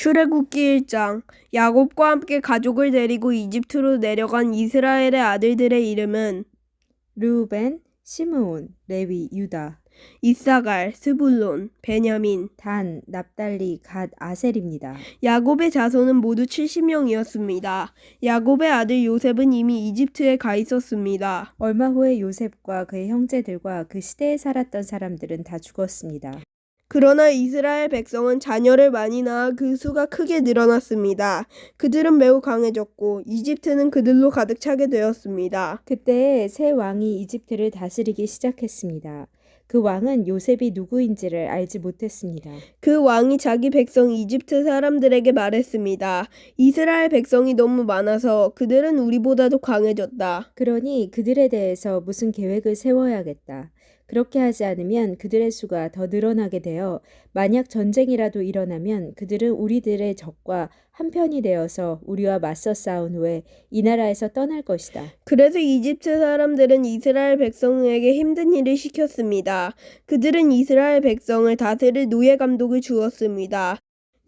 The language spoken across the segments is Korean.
출애굽기 1장 야곱과 함께 가족을 데리고 이집트로 내려간 이스라엘의 아들들의 이름은 르우벤, 시므온, 레위, 유다, 이사갈, 스불론, 베냐민. 단, 납달리, 갓, 아셀입니다. 야곱의 자손은 모두 70명이었습니다. 야곱의 아들 요셉은 이미 이집트에 가 있었습니다. 얼마 후에 요셉과 그의 형제들과 그 시대에 살았던 사람들은 다 죽었습니다. 그러나 이스라엘 백성은 자녀를 많이 낳아 그 수가 크게 늘어났습니다. 그들은 매우 강해졌고 이집트는 그들로 가득 차게 되었습니다. 그때 새 왕이 이집트를 다스리기 시작했습니다. 그 왕은 요셉이 누구인지를 알지 못했습니다. 그 왕이 자기 백성 이집트 사람들에게 말했습니다. 이스라엘 백성이 너무 많아서 그들은 우리보다도 강해졌다. 그러니 그들에 대해서 무슨 계획을 세워야겠다. 그렇게 하지 않으면 그들의 수가 더 늘어나게 되어 만약 전쟁이라도 일어나면 그들은 우리들의 적과 한편이 되어서 우리와 맞서 싸운 후에 이 나라에서 떠날 것이다. 그래서 이집트 사람들은 이스라엘 백성에게 힘든 일을 시켰습니다. 그들은 이스라엘 백성을 다스릴 노예 감독을 주었습니다.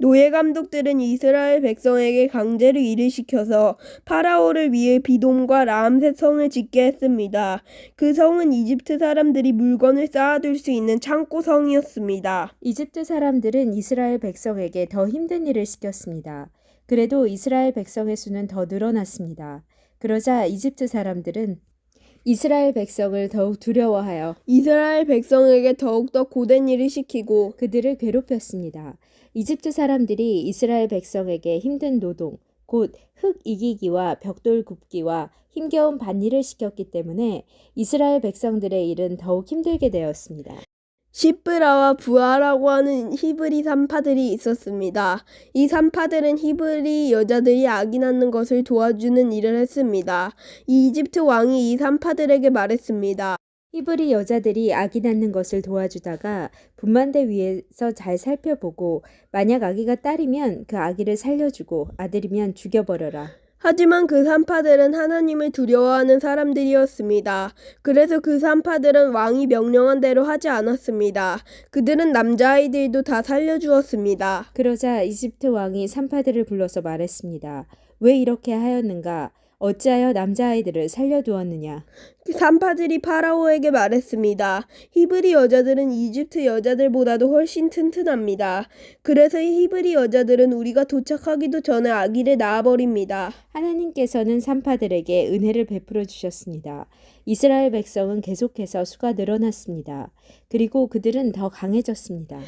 노예 감독들은 이스라엘 백성에게 강제로 일을 시켜서 파라오를 위해 비돔과 라암셋 성을 짓게 했습니다. 그 성은 이집트 사람들이 물건을 쌓아둘 수 있는 창고 성이었습니다. 이집트 사람들은 이스라엘 백성에게 더 힘든 일을 시켰습니다. 그래도 이스라엘 백성의 수는 더 늘어났습니다. 그러자 이집트 사람들은 이스라엘 백성을 더욱 두려워하여 이스라엘 백성에게 더욱더 고된 일을 시키고 그들을 괴롭혔습니다. 이집트 사람들이 이스라엘 백성에게 힘든 노동, 곧 흙 이기기와 벽돌 굽기와 힘겨운 밭일을 시켰기 때문에 이스라엘 백성들의 일은 더욱 힘들게 되었습니다. 시브라와 부하라고 하는 히브리 산파들이 있었습니다. 이 산파들은 히브리 여자들이 아기 낳는 것을 도와주는 일을 했습니다. 이 이집트 왕이 이 산파들에게 말했습니다. 히브리 여자들이 아기 낳는 것을 도와주다가 분만대 위에서 잘 살펴보고 만약 아기가 딸이면 그 아기를 살려주고 아들이면 죽여버려라. 하지만 그 산파들은 하나님을 두려워하는 사람들이었습니다. 그래서 그 산파들은 왕이 명령한 대로 하지 않았습니다. 그들은 남자아이들도 다 살려주었습니다. 그러자 이집트 왕이 산파들을 불러서 말했습니다. 왜 이렇게 하였는가? 어찌하여 남자아이들을 살려두었느냐? 그 산파들이 파라오에게 말했습니다. 히브리 여자들은 이집트 여자들보다도 훨씬 튼튼합니다. 그래서 이 히브리 여자들은 우리가 도착하기도 전에 아기를 낳아버립니다. 하나님께서는 산파들에게 은혜를 베풀어 주셨습니다. 이스라엘 백성은 계속해서 수가 늘어났습니다. 그리고 그들은 더 강해졌습니다.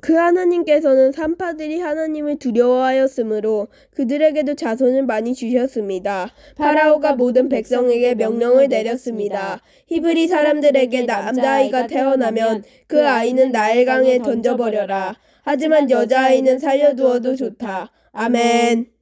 그 하나님께서는 산파들이 하나님을 두려워하였으므로 그들에게도 자손을 많이 주셨습니다. 파라오가 모든 백성에게 명령을 내렸습니다. 히브리 사람들에게 남자아이가 태어나면 그 아이는 나일강에 던져버려라. 하지만 여자아이는 살려두어도 좋다. 아멘.